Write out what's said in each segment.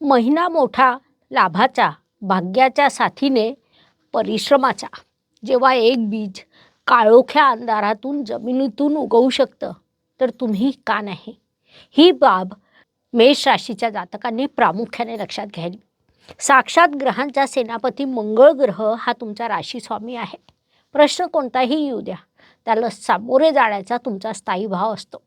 महिना मोठा लाभाचा भाग्याच्या साथीने परिश्रमाचा. जेव्हा एक बीज काळोख्या अंधारातून जमिनीतून उगवू शकतं तर तुम्ही का नाही? ही बाब मेष राशीच्या जातकांनी प्रामुख्याने लक्षात घ्यावी. साक्षात ग्रहांचा सेनापती मंगळ ग्रह हा तुमचा राशी स्वामी आहे. प्रश्न कोणताही येऊ द्या. त्याला सामोरे जाण्याचा तुमचा स्थायी भाव असतो.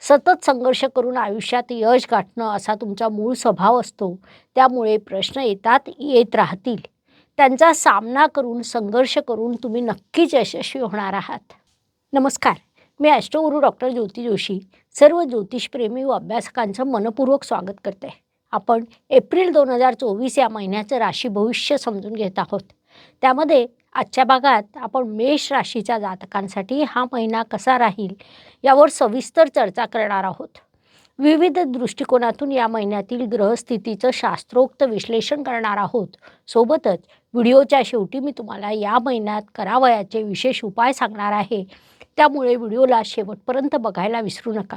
सतत संघर्ष करून आयुष्यात यश गाठणं असा तुमचा मूळ स्वभाव असतो. त्यामुळे प्रश्न येतात येत राहतील. त्यांचा सामना करून संघर्ष करून तुम्ही नक्कीच यशस्वी होणार आहात. नमस्कार. मी ॲस्ट्रोगुरू डॉक्टर ज्योती जोशी. सर्व ज्योतिषप्रेमी व अभ्यासकांचं मनपूर्वक स्वागत करते. आपण एप्रिल दोन हजार चोवीस या महिन्याचं राशी भविष्य समजून घेत आहोत. त्यामध्ये आजच्या भागात आपण मेष राशीच्या जातकांसाठी हा महिना कसा राहील यावर सविस्तर चर्चा करणार आहोत. विविध दृष्टिकोनातून या महिन्यातील ग्रहस्थितीचं शास्त्रोक्त विश्लेषण करणार आहोत. सोबतच व्हिडिओच्या शेवटी मी तुम्हाला या महिन्यात करावयाचे विशेष उपाय सांगणार आहे. त्यामुळे व्हिडिओला शेवटपर्यंत बघायला विसरू नका.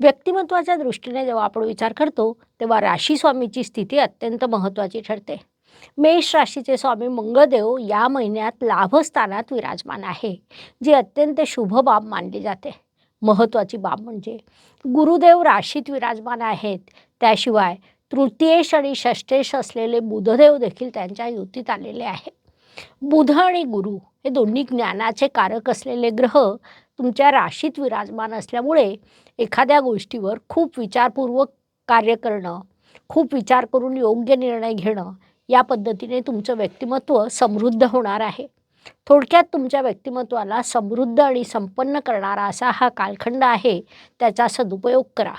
व्यक्तिमत्वाच्या दृष्टीने जेव्हा आपण विचार करतो तेव्हा राशी स्वामीची स्थिती अत्यंत महत्त्वाची ठरते. मेष राशीचे स्वामी मंगळदेव या महिन्यात लाभस्थानात विराजमान आहे जी अत्यंत शुभ बाब मानली जाते. महत्त्वाची बाब म्हणजे गुरुदेव राशीत विराजमान आहेत त्याशिवाय तृतीयेश आणि षष्ठेश असलेले बुधदेव देखील त्यांच्या युतीत आलेले आहे बुध आणि गुरु हे दोन्ही ज्ञानाचे कारक असलेले ग्रह तुमच्या राशीत विराजमान असल्यामुळे एखाद्या गोष्टीवर खूप विचारपूर्वक कार्य करणं खूप विचार करून योग्य निर्णय घेणं या पद्धतीने तुमचं व्यक्तिमत्व समृद्ध होणार आहे. थोडक्यात तुमच्या व्यक्तिमत्वाला समृद्ध आणि संपन्न करणारा असा हा कालखंड आहे त्याचा सदुपयोग करा.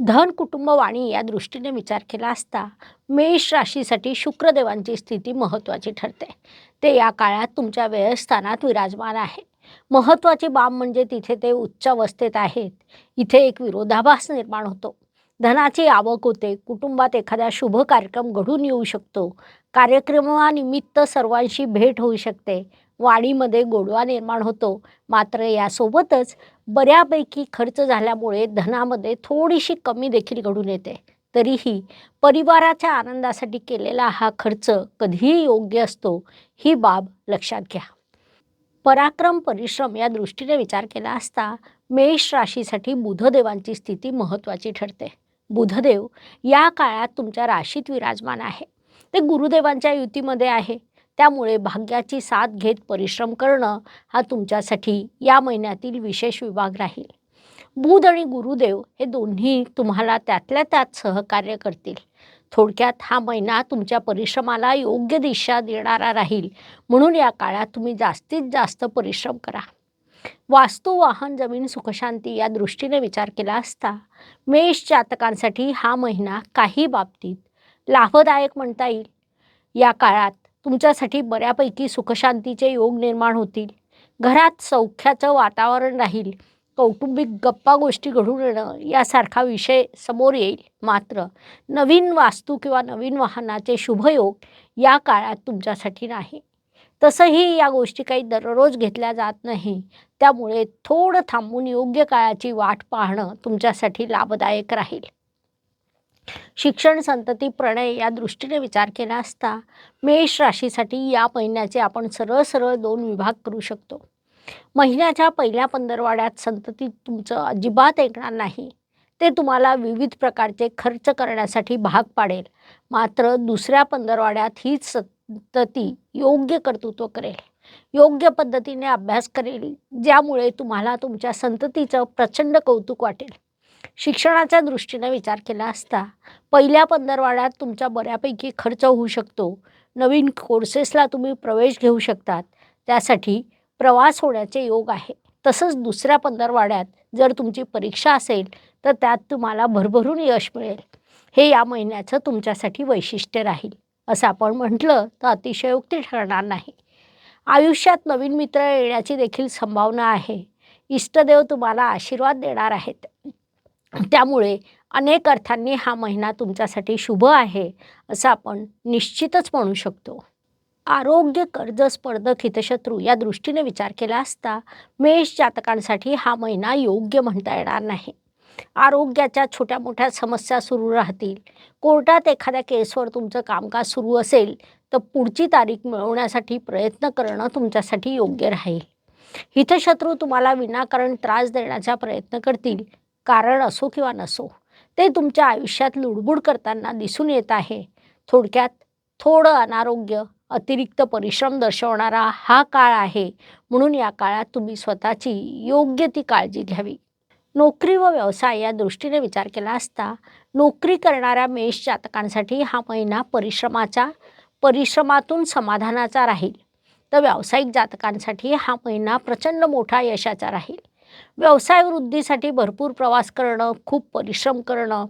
धन कुटुंब वाणी या दृष्टीने विचार केला असता मेष राशीसाठी शुक्रदेवांची स्थिती महत्त्वाची ठरते. ते या काळात तुमच्या व्ययस्थानात विराजमान आहे महत्त्वाची बाब म्हणजे तिथे ते उच्च अवस्थेत आहेत. इथे एक विरोधाभास निर्माण होतो. धनाची आवक होते कुटुंबात एखादा शुभ कार्यक्रम घडून येऊ शकतो. कार्यक्रमानिमित्त सर्वांशी भेट होऊ शकते. वाणीमध्ये गोडवा निर्माण होतो. मात्र यासोबतच बऱ्यापैकी खर्च झाल्यामुळे धनामध्ये थोडीशी कमी देखील घडून येते. तरीही परिवाराच्या आनंदासाठी केलेला हा खर्च कधीही योग्य असतो ही बाब लक्षात घ्या. पराक्रम परिश्रम या दृष्टीने विचार केला असता मेष राशीसाठी बुधदेवांची स्थिती महत्त्वाची ठरते. बुधदेव या काळात तुमच्या राशीत विराजमान आहे. ते गुरुदेवांच्या युतीमध्ये आहे. त्यामुळे भाग्याची साथ घेत परिश्रम करणं हा तुमच्यासाठी या महिन्यातील विशेष विभाग राहील. बुध आणि गुरुदेव हे दोन्ही तुम्हाला त्यातल्या त्यात सहकार्य करतील. थोडक्यात हा महिना तुमच्या परिश्रमाला योग्य दिशा देणारा राहील. म्हणून या काळात तुम्ही जास्तीत जास्त परिश्रम करा. वास्तू वाहन जमीन सुखशांती या दृष्टीने विचार केला असता मेष जातकांसाठी हा महिना काही बाबतीत लाभदायक म्हणता येईल. या काळात तुमच्यासाठी बऱ्यापैकी सुखशांतीचे योग निर्माण होतील. घरात सौख्याचं वातावरण राहील. कौटुंबिक गप्पा गोष्टी घडून येणं यासारखा विषय समोर येईल. मात्र नवीन वास्तू किंवा नवीन वाहनाचे शुभयोग या काळात तुमच्यासाठी नाही. तसंही या गोष्टी काही दररोज घेतल्या जात नाही. त्यामुळे थोडं थांबून योग्य काळाची वाट पाहणं तुमच्यासाठी लाभदायक राहील. शिक्षण संतती प्रणय या दृष्टीने विचार केला असता मेष राशीसाठी या महिन्याचे आपण सरळ सरळ दोन विभाग करू शकतो. महिन्याच्या पहिल्या पंधरवाड्यात संतती तुमचं अजिबात ऐकणार नाही. ते तुम्हाला विविध प्रकारचे खर्च करण्यासाठी भाग पाडेल. मात्र दुसऱ्या पंधरवाड्यात हीच संतती योग्य कर्तृत्व करेल. योग्य पद्धतीने अभ्यास करेल ज्यामुळे तुम्हाला तुमच्या संततीचं प्रचंड कौतुक वाटेल. शिक्षणाच्या दृष्टीने विचार केला असता पहिल्या पंधरवाड्यात तुमचा बऱ्यापैकी खर्च होऊ शकतो. नवीन कोर्सेसला तुम्ही प्रवेश घेऊ शकतात. त्यासाठी प्रवास होण्याचे योग आहे. तसंच दुसऱ्या पंधरवाड्यात जर तुमची परीक्षा असेल तर त्यात तुम्हाला भरभरून यश मिळेल. हे या महिन्याचं तुमच्यासाठी वैशिष्ट्य राहील. असं आपण म्हटलं तर अतिशयोक्ती ठरणार नाही. आयुष्यात नवीन मित्र येण्याची देखील संभावना आहे. इष्टदेव तुम्हाला आशीर्वाद देणार आहेत. त्यामुळे अनेक अर्थांनी हा महिना तुमच्यासाठी शुभ आहे असं आपण निश्चितच म्हणू शकतो. आरोग्य कर्ज स्पर्धक हितशत्रू या दृष्टीने विचार केला असता मेष जातकांसाठी हा महिना योग्य म्हणता येणार नाही. आरोग्याच्या छोट्या मोठ्या समस्या सुरू राहतील. कोर्टात एखाद्या केसवर तुमचं कामकाज सुरू असेल तर पुढची तारीख मिळवण्यासाठी प्रयत्न करणं तुमच्यासाठी योग्य राहील. हितशत्रू तुम्हाला विनाकारण त्रास देण्याचा प्रयत्न करतील कारण असो किंवा नसो ते तुमच्या आयुष्यात लुडबुड करताना दिसून येत आहे. थोडक्यात थोडं अनारोग्य अतिरिक्त परिश्रम दर्शवणारा हा काळ आहे म्हणून या काळात तुम्ही स्वतःची योग्य ती काळजी घ्यावी. नोकरी व व्यवसाय या दृष्टीने विचार केला असता नोकरी करणाऱ्या मेष जातकांसाठी हा महिना परिश्रमाचा परिश्रमातून समाधानाचा राहील. तर व्यावसायिक जातकांसाठी हा महिना प्रचंड मोठा यशाचा राहील. व्यवसाय वृद्धीसाठी भरपूर प्रवास करणं खूप परिश्रम करणं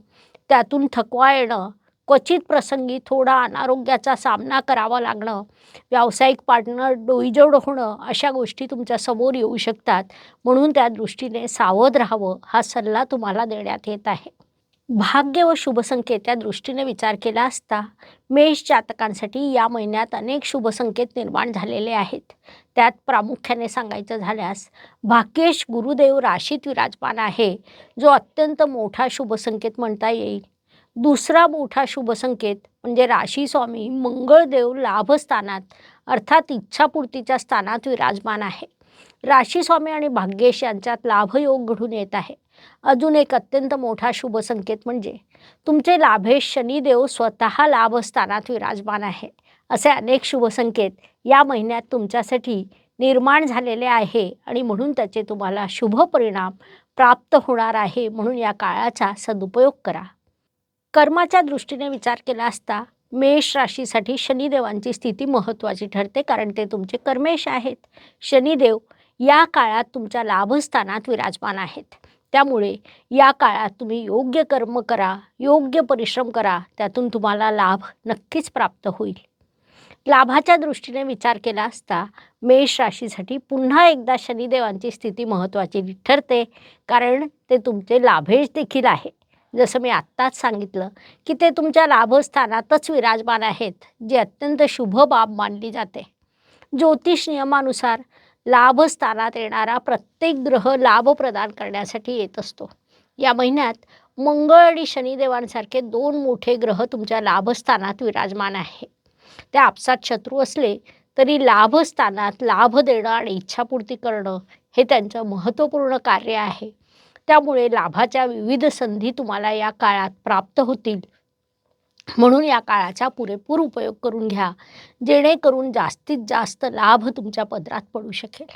त्यातून थकवा येणं क्वचित प्रसंगी थोडा अनारोग्याचा सामना करावा लागणं व्यावसायिक पार्टनर डोईजोड होणं अशा गोष्टी तुमच्यासमोर येऊ शकतात. म्हणून त्या दृष्टीने सावध राहावं हा सल्ला तुम्हाला देण्यात येत आहे. भाग्य व शुभसंकेत या दृष्टीने विचार केला असता मेष जातकांसाठी या महिन्यात अनेक शुभसंकेत निर्माण झालेले आहेत. त्यात प्रामुख्याने सांगायचं झाल्यास भाग्येश गुरुदेव राशीत विराजमान आहे जो अत्यंत मोठा शुभसंकेत म्हणता येईल. दुसरा मोठा शुभसंकेत म्हणजे राशी स्वामी मंगळदेव लाभस्थानात अर्थात इच्छापूर्तीच्या स्थानात विराजमान आहे. राशी स्वामी आणि भाग्येश यांच्यात लाभयोग घडून येत आहे. अजून एक अत्यंत मोठा शुभसंकेत म्हणजे तुमचे लाभेश शनिदेव स्वतः लाभस्थानात विराजमान आहे असे अनेक शुभसंकेत या महिन्यात तुमच्यासाठी निर्माण झालेले आहे आणि म्हणून त्याचे तुम्हाला शुभ परिणाम प्राप्त होणार आहे म्हणून या काळाचा सदुपयोग करा. कर्माच्या दृष्टीने विचार केला असता मेष राशीसाठी शनिदेवांची स्थिती महत्त्वाची ठरते कारण ते तुमचे कर्मेश आहेत. शनिदेव या काळात तुमच्या लाभस्थानात विराजमान आहेत. त्यामुळे या काळात तुम्ही योग्य कर्म करा योग्य परिश्रम करा त्यातून तुम्हाला लाभ नक्कीच प्राप्त होईल. लाभाच्या दृष्टीने विचार केला असता मेष राशीसाठी पुन्हा एकदा शनिदेवांची स्थिती महत्त्वाची ठरते कारण ते तुमचे लाभेश देखील आहे. जसं मी आत्ताच सांगितलं की ते तुमच्या लाभस्थानातच विराजमान आहेत जे अत्यंत शुभ बाब मानली जाते. ज्योतिष नियमानुसार लाभस्थानात येणारा प्रत्येक ग्रह लाभ प्रदान करण्यासाठी येत असतो. या महिन्यात मंगळ आणि शनिदेवांसारखे दोन मोठे ग्रह तुमच्या लाभस्थानात विराजमान आहे. ते आपसात शत्रू असले तरी लाभस्थानात लाभ देणं आणि इच्छापूर्ती करणं हे त्यांचं महत्त्वपूर्ण कार्य आहे. त्यामुळे लाभाच्या विविध संधी तुम्हाला या काळात प्राप्त होतील. म्हणून या काळाचा पुरेपूर उपयोग करून घ्या. जेणेकरून जास्तीत जास्त लाभ तुमच्या पदरात पडू शकेल.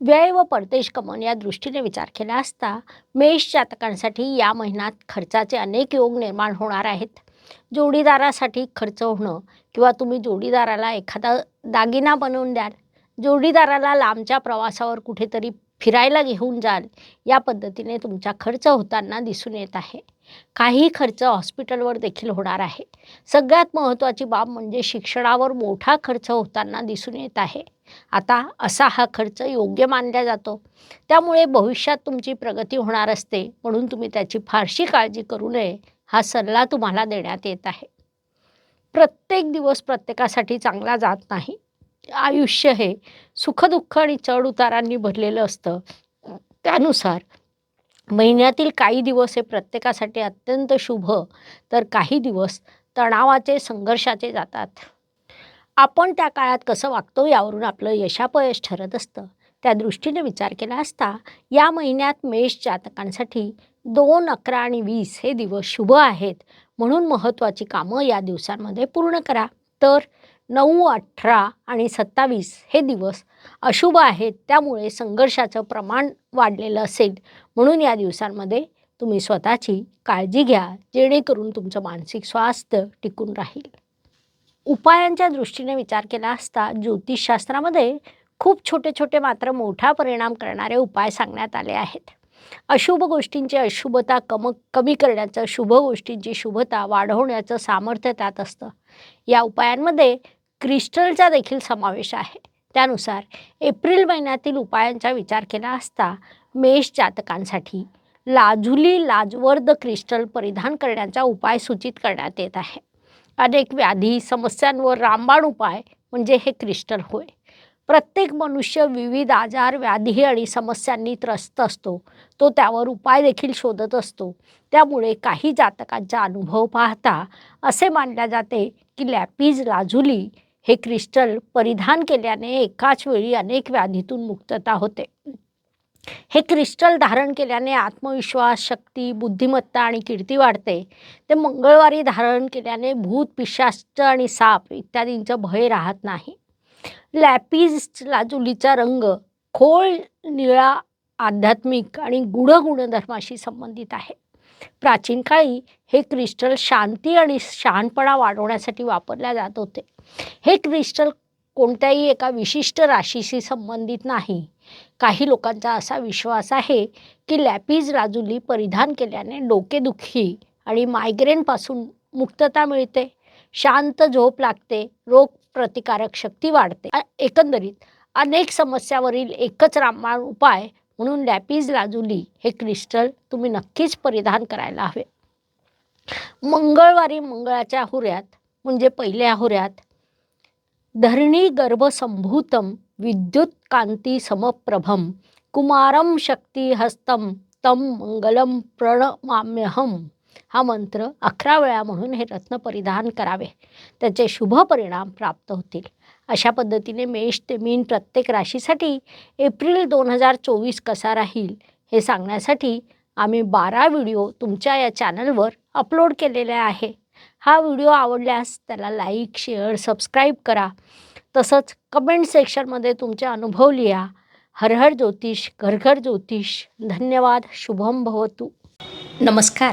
व्यय व परदेश कमवून या दृष्टीने विचार केला असता मेष जातकांसाठी या महिन्यात खर्चाचे अनेक योग निर्माण होणार आहेत. जोडीदारासाठी खर्च होणं किंवा तुम्ही जोडीदाराला एखादा दागिना बनवून द्याल जोडीदाराला लांबच्या प्रवासावर कुठेतरी फिरायला घेऊन जाल. या पद्धतीने तुमचा खर्च होताना दिसून येत आहे. काही खर्च हॉस्पिटलवर देखील होणार आहे. सगळ्यात महत्त्वाची बाब म्हणजे शिक्षणावर मोठा खर्च होताना दिसून येत आहे. आता असा हा खर्च योग्य मानला जातो. त्यामुळे भविष्यात तुमची प्रगती होणार असते. म्हणून तुम्ही त्याची फारशी काळजी करू नये हा सल्ला तुम्हाला देण्यात येत आहे. प्रत्येक दिवस प्रत्येकासाठी चांगला जात नाही. आयुष्य हे सुखदुःख आणि चढ उतारांनी भरलेलं असतं. त्यानुसार महिन्यातील काही दिवस हे प्रत्येकासाठी अत्यंत शुभ तर काही दिवस तणावाचे संघर्षाचे जातात. आपण त्या काळात कसं वागतो यावरून आपलं यशापयश ठरत असतं. त्या दृष्टीने विचार केला असता या महिन्यात मेष जातकांसाठी दोन अकरा आणि वीस हे दिवस शुभ आहेत. म्हणून महत्त्वाची कामं या दिवसांमध्ये पूर्ण करा. तर नऊ अठरा आणि सत्तावीस हे दिवस अशुभ आहेत. त्यामुळे संघर्षाचं प्रमाण वाढलेलं असेल. म्हणून या दिवसांमध्ये तुम्ही स्वतःची काळजी घ्या जेणेकरून तुमचं मानसिक स्वास्थ्य टिकून राहील. उपायांच्या दृष्टीने विचार केला असता ज्योतिषशास्त्रामध्ये खूप छोटे छोटे मात्र मोठा परिणाम करणारे उपाय सांगण्यात आले आहेत. अशुभ गोष्टींची अशुभता कम कमी करण्याचं शुभ गोष्टींची शुभता वाढवण्याचं सामर्थ्य त्यात असतं. या उपायांमध्ये क्रिस्टलचा देखील समावेश आहे. त्यानुसार एप्रिल महिन्यातील उपायांचा विचार केला असता मेष जातकांसाठी लाजुली लाजवर्द क्रिस्टल परिधान करण्याचा उपाय सूचित करण्यात येत आहे. अनेक व्याधी समस्यांवर रामबाण उपाय म्हणजे हे क्रिस्टल होय. प्रत्येक मनुष्य विविध आजार व्याधी आणि समस्यांनी त्रस्त असतो. तो त्यावर उपाय देखील शोधत असतो. त्यामुळे काही जातकांचा अनुभव पाहता असे मानले जाते की लॅपीज लाजुली हे क्रिस्टल परिधान केल्याने एकाच वेळी अनेक व्याधीतून मुक्तता होते. हे क्रिस्टल धारण केल्याने आत्मविश्वास शक्ती बुद्धिमत्ता आणि कीर्ती वाढते. ते मंगळवारी धारण केल्याने भूत पिशाच आणि साप इत्यादींचं भय राहत नाही. लॅपिस्टला लाजुलीचा रंग खोल निळा आध्यात्मिक आणि गुढ गुणधर्माशी संबंधित आहे. प्राचीन काळी हे क्रिस्टल शांती आणि शहाणपणा वाढवण्यासाठी वापरल्या जात होते. हे क्रिस्टल कोणत्याही एका विशिष्ट राशीशी संबंधित नाही. काही लोकांचा असा विश्वास आहे की लॅपीज राजुली परिधान केल्याने डोकेदुखी आणि मायग्रेनपासून मुक्तता मिळते. शांत झोप लागते रोग प्रतिकारक शक्ती वाढते. एकंदरीत अनेक समस्यावरील एकच रामबाण उपाय म्हणून लॅपीज लाजुली हे क्रिस्टल तुम्ही नक्कीच परिधान करायला हवे. मंगळवारी मंगळाच्या हुऱ्यात म्हणजे पहिल्या हुऱ्यात धरणी गर्भसंभूतम विद्युत कांती समप्रभम कुमारम शक्ती हस्तम तम मंगलम प्रणमाम्यहम. हा मंत्र अकरा वेळा म्हणून हे रत्न परिधान करावे. त्याचे शुभ परिणाम प्राप्त होतील. अशा पद्धतीने मेष ते मीन प्रत्येक राशीसाठी एप्रिल दोन हजार चोवीस कसा राहील हे सांगण्यासाठी आम्ही बारा व्हिडिओ तुमच्या या चॅनलवर अपलोड केलेले आहे. हा व्हिडिओ आवडल्यास त्याला लाईक शेअर सबस्क्राईब करा. तसंच कमेंट सेक्शनमध्ये तुमचे अनुभव लिहा. हर हर ज्योतिष घर घर ज्योतिष. धन्यवाद. शुभम भवतु. नमस्कार.